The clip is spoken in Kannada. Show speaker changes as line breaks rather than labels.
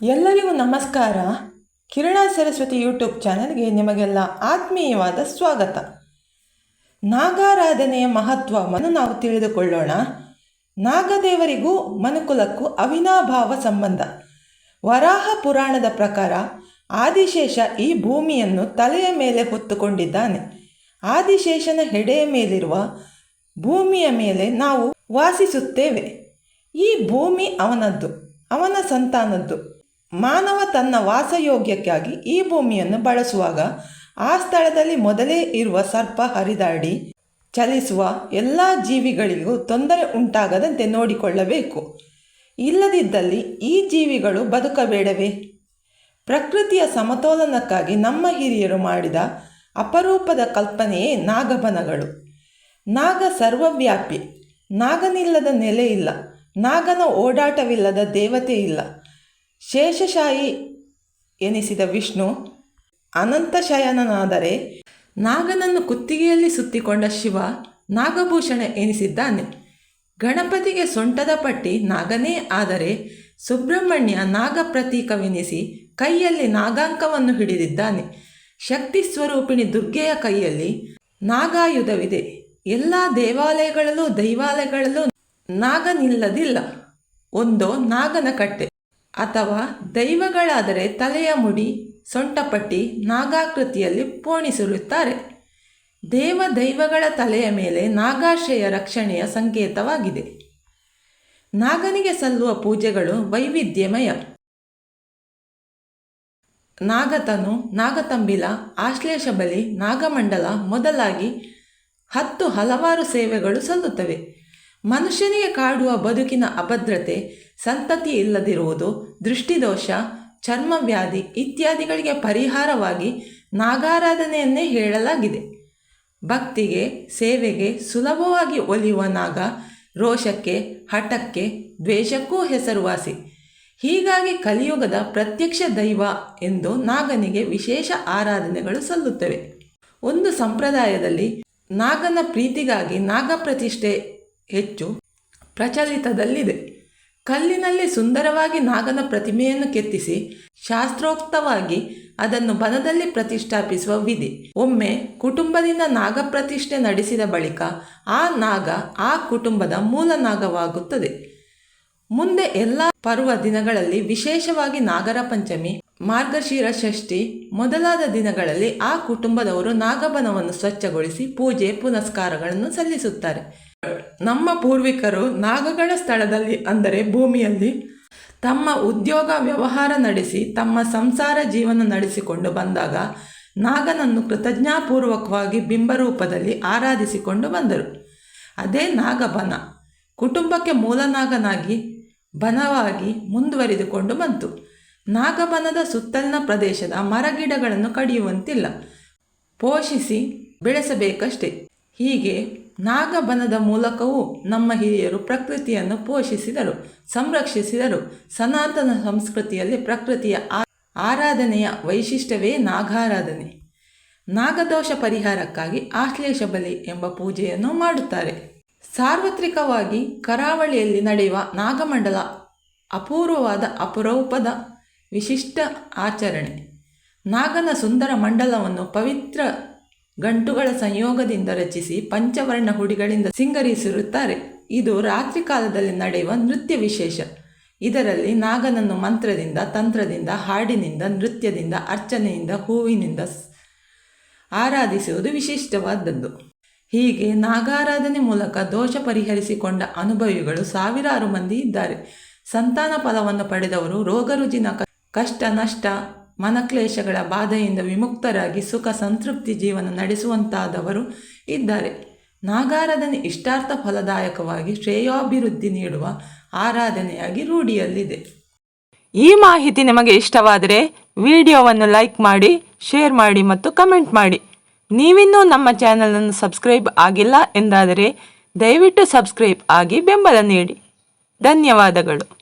ಎಲ್ಲರಿಗೂ ನಮಸ್ಕಾರ. ಕಿರಣ ಸರಸ್ವತಿ ಯೂಟ್ಯೂಬ್ ಚಾನಲ್ಗೆ ನಿಮಗೆಲ್ಲ ಆತ್ಮೀಯವಾದ ಸ್ವಾಗತ. ನಾಗಾರಾಧನೆಯ ಮಹತ್ವವನ್ನು ನಾವು ತಿಳಿದುಕೊಳ್ಳೋಣ. ನಾಗದೇವರಿಗೂ ಮನುಕುಲಕ್ಕೂ ಅವಿನಾಭಾವ ಸಂಬಂಧ. ವರಾಹ ಪುರಾಣದ ಪ್ರಕಾರ ಆದಿಶೇಷ ಈ ಭೂಮಿಯನ್ನು ತಲೆಯ ಮೇಲೆ ಹೊತ್ತುಕೊಂಡಿದ್ದಾನೆ. ಆದಿಶೇಷನ ಹೆಡೆಯ ಮೇಲಿರುವ ಭೂಮಿಯ ಮೇಲೆ ನಾವು ವಾಸಿಸುತ್ತೇವೆ. ಈ ಭೂಮಿ ಅವನದ್ದು, ಅವನ ಸಂತಾನದ್ದು. ಮಾನವ ತನ್ನ ವಾಸಯೋಗ್ಯಕ್ಕಾಗಿ ಈ ಭೂಮಿಯನ್ನು ಬಳಸುವಾಗ ಆ ಸ್ಥಳದಲ್ಲಿ ಮೊದಲೇ ಇರುವ ಸರ್ಪ ಹರಿದಾಡಿ ಚಲಿಸುವ ಎಲ್ಲ ಜೀವಿಗಳಿಗೂ ತೊಂದರೆ ಉಂಟಾಗದಂತೆ ನೋಡಿಕೊಳ್ಳಬೇಕು. ಇಲ್ಲದಿದ್ದಲ್ಲಿ ಈ ಜೀವಿಗಳು ಬದುಕಬೇಡವೇ? ಪ್ರಕೃತಿಯ ಸಮತೋಲನಕ್ಕಾಗಿ ನಮ್ಮ ಹಿರಿಯರು ಮಾಡಿದ ಅಪರೂಪದ ಕಲ್ಪನೆಯೇ ನಾಗಬನಗಳು. ನಾಗ ಸರ್ವವ್ಯಾಪಿ, ನಾಗನಿಲ್ಲದ ನೆಲೆ ಇಲ್ಲ, ನಾಗನ ಓಡಾಟವಿಲ್ಲದ ದೇವತೆ ಇಲ್ಲ. ಶೇಷಶಾಹಿ ಎನಿಸಿದ ವಿಷ್ಣು ಅನಂತಶಯನನಾದರೆ ನಾಗನನ್ನು ಕುತ್ತಿಗೆಯಲ್ಲಿ ಸುತ್ತಿಕೊಂಡ ಶಿವ ನಾಗಭೂಷಣ ಎನಿಸಿದ್ದಾನೆ. ಗಣಪತಿಗೆ ಸೊಂಟದ ಪಟ್ಟಿ ನಾಗನೇ ಆದರೆ ಸುಬ್ರಹ್ಮಣ್ಯ ನಾಗ ಪ್ರತೀಕವೆನಿಸಿ ಕೈಯಲ್ಲಿ ನಾಗಾಂಕವನ್ನು ಹಿಡಿದಿದ್ದಾನೆ. ಶಕ್ತಿ ಸ್ವರೂಪಿಣಿ ದುರ್ಗೆಯ ಕೈಯಲ್ಲಿ ನಾಗಾಯುಧವಿದೆ. ಎಲ್ಲ ದೇವಾಲಯಗಳಲ್ಲೂ ದೈವಾಲಯಗಳಲ್ಲೂ ನಾಗನಿಲ್ಲದಿಲ್ಲ. ಒಂದೋ ನಾಗನ ಕಟ್ಟೆ. ಅಥವಾ ದೈವಗಳಾದರೆ ತಲೆಯ ಮುಡಿ, ಸೊಂಟಪಟ್ಟಿ, ನಾಗಾಕೃತಿಯಲ್ಲಿ ಪೋಣಿಸಿರುತ್ತಾರೆ. ದೇವ ದೈವಗಳ ತಲೆಯ ಮೇಲೆ ನಾಗಾಶಯ ರಕ್ಷಣೆಯ ಸಂಕೇತವಾಗಿದೆ. ನಾಗನಿಗೆ ಸಲ್ಲುವ ಪೂಜೆಗಳು ವೈವಿಧ್ಯಮಯ. ನಾಗತನು, ನಾಗತಂಬಿಲ, ಆಶ್ಲೇಷ ಬಲಿ, ನಾಗಮಂಡಲ ಮೊದಲಾಗಿ ಹತ್ತು ಹಲವಾರು ಸೇವೆಗಳು ಸಲ್ಲುತ್ತವೆ. ಮನುಷ್ಯನಿಗೆ ಕಾಡುವ ಬದುಕಿನ ಅಭದ್ರತೆ, ಸಂತತಿ ಇಲ್ಲದಿರುವುದು, ದೃಷ್ಟಿದೋಷ, ಚರ್ಮವ್ಯಾಧಿ ಇತ್ಯಾದಿಗಳಿಗೆ ಪರಿಹಾರವಾಗಿ ನಾಗಾರಾಧನೆಯನ್ನೇ ಹೇಳಲಾಗಿದೆ. ಭಕ್ತಿಗೆ, ಸೇವೆಗೆ ಸುಲಭವಾಗಿ ಒಲಿಯುವ ನಾಗ, ರೋಷಕ್ಕೆ, ಹಠಕ್ಕೆ, ದ್ವೇಷಕ್ಕೂ ಹೆಸರುವಾಸಿ. ಹೀಗಾಗಿ ಕಲಿಯುಗದ ಪ್ರತ್ಯಕ್ಷ ದೈವ ಎಂದು ನಾಗನಿಗೆ ವಿಶೇಷ ಆರಾಧನೆಗಳು ಸಲ್ಲುತ್ತವೆ. ಒಂದು ಸಂಪ್ರದಾಯದಲ್ಲಿ ನಾಗನ ಪ್ರೀತಿಗಾಗಿ ನಾಗ ಪ್ರತಿಷ್ಠೆ ಹೆಚ್ಚು ಪ್ರಚಲಿತದಲ್ಲಿದೆ. ಕಲ್ಲಿನಲ್ಲಿ ಸುಂದರವಾಗಿ ನಾಗನ ಪ್ರತಿಮೆಯನ್ನು ಕೆತ್ತಿಸಿ ಶಾಸ್ತ್ರೋಕ್ತವಾಗಿ ಅದನ್ನು ಬನದಲ್ಲಿ ಪ್ರತಿಷ್ಠಾಪಿಸುವ ವಿಧಿ. ಒಮ್ಮೆ ಕುಟುಂಬದಿಂದ ನಾಗ ಪ್ರತಿಷ್ಠೆ ನಡೆಸಿದ ಬಳಿಕ ಆ ನಾಗ ಆ ಕುಟುಂಬದ ಮೂಲ ನಾಗವಾಗುತ್ತದೆ. ಮುಂದೆ ಎಲ್ಲ ಪರ್ವ ದಿನಗಳಲ್ಲಿ ವಿಶೇಷವಾಗಿ ನಾಗರ ಪಂಚಮಿ, ಮಾರ್ಗಶಿರ ಷಷ್ಠಿ ಮೊದಲಾದ ದಿನಗಳಲ್ಲಿ ಆ ಕುಟುಂಬದವರು ನಾಗಬನವನ್ನು ಸ್ವಚ್ಛಗೊಳಿಸಿ ಪೂಜೆ, ಪುನಸ್ಕಾರಗಳನ್ನು ಸಲ್ಲಿಸುತ್ತಾರೆ. ನಮ್ಮ ಪೂರ್ವಿಕರು ನಾಗಗಳ ಸ್ಥಳದಲ್ಲಿ, ಅಂದರೆ ಭೂಮಿಯಲ್ಲಿ, ತಮ್ಮ ಉದ್ಯೋಗ ವ್ಯವಹಾರ ನಡೆಸಿ, ತಮ್ಮ ಸಂಸಾರ ಜೀವನ ನಡೆಸಿಕೊಂಡು ಬಂದಾಗ ನಾಗನನ್ನು ಕೃತಜ್ಞಾಪೂರ್ವಕವಾಗಿ ಬಿಂಬರೂಪದಲ್ಲಿ ಆರಾಧಿಸಿಕೊಂಡು ಬಂದರು. ಅದೇ ನಾಗಬನ. ಕುಟುಂಬಕ್ಕೆ ಮೂಲನಾಗನಾಗಿ, ಬನವಾಗಿ ಮುಂದುವರಿದುಕೊಂಡು ಬಂತು. ನಾಗಬನದ ಸುತ್ತಲಿನ ಪ್ರದೇಶದ ಮರಗಿಡಗಳನ್ನು ಕಡಿಯುವಂತಿಲ್ಲ. ಪೋಷಿಸಿ ಬೆಳೆಸಬೇಕಷ್ಟೇ. ಹೀಗೆ ನಾಗಬನದ ಮೂಲಕವೂ ನಮ್ಮ ಹಿರಿಯರು ಪ್ರಕೃತಿಯನ್ನು ಪೋಷಿಸಿದರು, ಸಂರಕ್ಷಿಸಿದರು. ಸನಾತನ ಸಂಸ್ಕೃತಿಯಲ್ಲಿ ಪ್ರಕೃತಿಯ ಆರಾಧನೆಯ ವೈಶಿಷ್ಟ್ಯವೇ ನಾಗಾರಾಧನೆ. ನಾಗದೋಷ ಪರಿಹಾರಕ್ಕಾಗಿ ಆಶ್ಲೇಷ ಬಲಿ ಎಂಬ ಪೂಜೆಯನ್ನು ಮಾಡುತ್ತಾರೆ. ಸಾರ್ವತ್ರಿಕವಾಗಿ ಕರಾವಳಿಯಲ್ಲಿ ನಡೆಯುವ ನಾಗಮಂಡಲ ಅಪೂರ್ವವಾದ ಅಪರೂಪದ ವಿಶಿಷ್ಟ ಆಚರಣೆ. ನಾಗನ ಸುಂದರ ಮಂಡಲವನ್ನು ಪವಿತ್ರ ಗಂಟುಗಳ ಸಂಯೋಗದಿಂದ ರಚಿಸಿ ಪಂಚವರ್ಣ ಹುಡಿಗಳಿಂದ ಸಿಂಗರಿಸಿರುತ್ತಾರೆ. ಇದು ರಾತ್ರಿ ಕಾಲದಲ್ಲಿ ನಡೆಯುವ ನೃತ್ಯ ವಿಶೇಷ. ಇದರಲ್ಲಿ ನಾಗನನ್ನು ಮಂತ್ರದಿಂದ, ತಂತ್ರದಿಂದ, ಹಾಡಿನಿಂದ, ನೃತ್ಯದಿಂದ, ಅರ್ಚನೆಯಿಂದ, ಹೂವಿನಿಂದ ಆರಾಧಿಸುವುದು ವಿಶಿಷ್ಟವಾದದ್ದು. ಹೀಗೆ ನಾಗಾರಾಧನೆ ಮೂಲಕ ದೋಷ ಪರಿಹರಿಸಿಕೊಂಡ ಅನುಭವಿಗಳು ಸಾವಿರಾರು ಮಂದಿ ಇದ್ದಾರೆ. ಸಂತಾನ ಫಲವನ್ನು ಪಡೆದವರು ರೋಗ ರುಜಿನ ಕಷ್ಟ, ನಷ್ಟ ಮನಕ್ಲೇಶಗಳ ಬಾಧೆಯಿಂದ ವಿಮುಕ್ತರಾಗಿ ಸುಖ ಸಂತೃಪ್ತಿ ಜೀವನ ನಡೆಸುವಂತಾದವರು ಇದ್ದಾರೆ. ನಾಗಾರಾಧನೆ ಇಷ್ಟಾರ್ಥ ಫಲದಾಯಕವಾಗಿ ಶ್ರೇಯೋಭಿವೃದ್ಧಿ ನೀಡುವ ಆರಾಧನೆಯಾಗಿ ರೂಢಿಯಲ್ಲಿದೆ.
ಈ ಮಾಹಿತಿ ನಿಮಗೆ ಇಷ್ಟವಾದರೆ ವಿಡಿಯೋವನ್ನು ಲೈಕ್ ಮಾಡಿ, ಶೇರ್ ಮಾಡಿ ಮತ್ತು ಕಮೆಂಟ್ ಮಾಡಿ. ನೀವಿನ್ನೂ ನಮ್ಮ ಚಾನಲನ್ನು ಸಬ್ಸ್ಕ್ರೈಬ್ ಆಗಿಲ್ಲ ಎಂದಾದರೆ ದಯವಿಟ್ಟು ಸಬ್ಸ್ಕ್ರೈಬ್ ಆಗಿ ಬೆಂಬಲ ನೀಡಿ. ಧನ್ಯವಾದಗಳು.